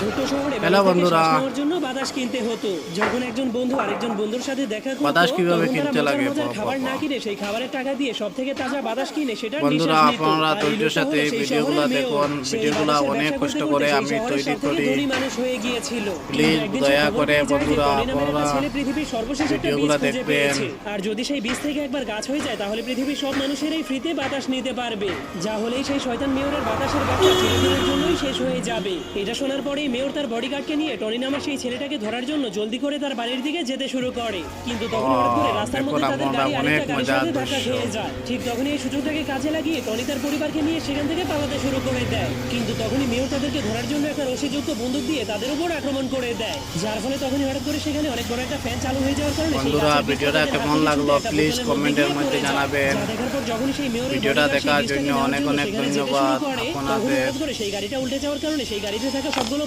ছোট শহরে হ্যালো বন্ধুরা। জন্য বাতাস কিনতে হতো। যখন একজন বন্ধু আরেকজন বন্ধুর সাথে দেখা করতো বাতাস কীভাবে কিনতে লাগে? খাবার না কিনে সেই খাবারের টাকা দিয়ে সব থেকে তাজা বাতাস কিনে সেটা বন্ধুরা আপনারা ধৈর্যের সাথে ভিডিওগুলো দেখুন। ভিডিওগুলো অনেক কষ্ট করে আমি তৈরি করি। মানুষ হয়ে গিয়েছিল। একদিন দয়া করে বন্ধুরা, আপনারা পৃথিবীর সর্বশেষ ভিডিওগুলো দেখবেন। আর যদি সেই বীজ থেকে একবার গাছ হয়ে যায় তাহলে পৃথিবীর সব মানুষেরাই ফ্রিতে বাতাস নিতে পারবে। যা হলেই সেই শয়তান মেয়রের বাতাসের ব্যবসা চিরদিনের জন্যই শেষ হয়ে যাবে। এটা শোনার পরেই মেয়র তার বডিগার্ডকে নিয়ে টনি নামের সেই ছেলেটাকে ধরার জন্য জলদি করে তার বাড়ির দিকে যেতে শুরু করে। কিন্তু তখন হঠাৎ করে রাস্তার মধ্যে তাদের গাড়ি অনেক আরেকটা গাড়ির সাথে ধাক্কা খেয়ে যায়। ঠিক তখনই এই সুযোগটাকে কাজে লাগিয়ে টনি তার পরিবারকে নিয়ে সেখান থেকে পালাতে শুরু করে দেয়। কিন্তু তখনই মেয়র তাদেরকে ধরার জন্য একটা রশিযুক্ত বন্দুক দিয়ে তাদের উপর আক্রমণ করে দেয়। যার ফলে তখনই হঠাৎ করে সেখানে অনেক বড় একটা ফ্যান চালু হয়ে যাওয়ার কারণে বন্ধুরা, ভিডিওটা কেমন লাগল? বোতলের কমেন্টের মধ্যে জানাবেন। পর ভিডিওটা দেখার জন্য অনেক অনেক ধন্যবাদ। আপনাদের। সেই গাড়িটা উল্টে যাওয়ার কারণে সেই গাড়িতে থাকা সবগুলো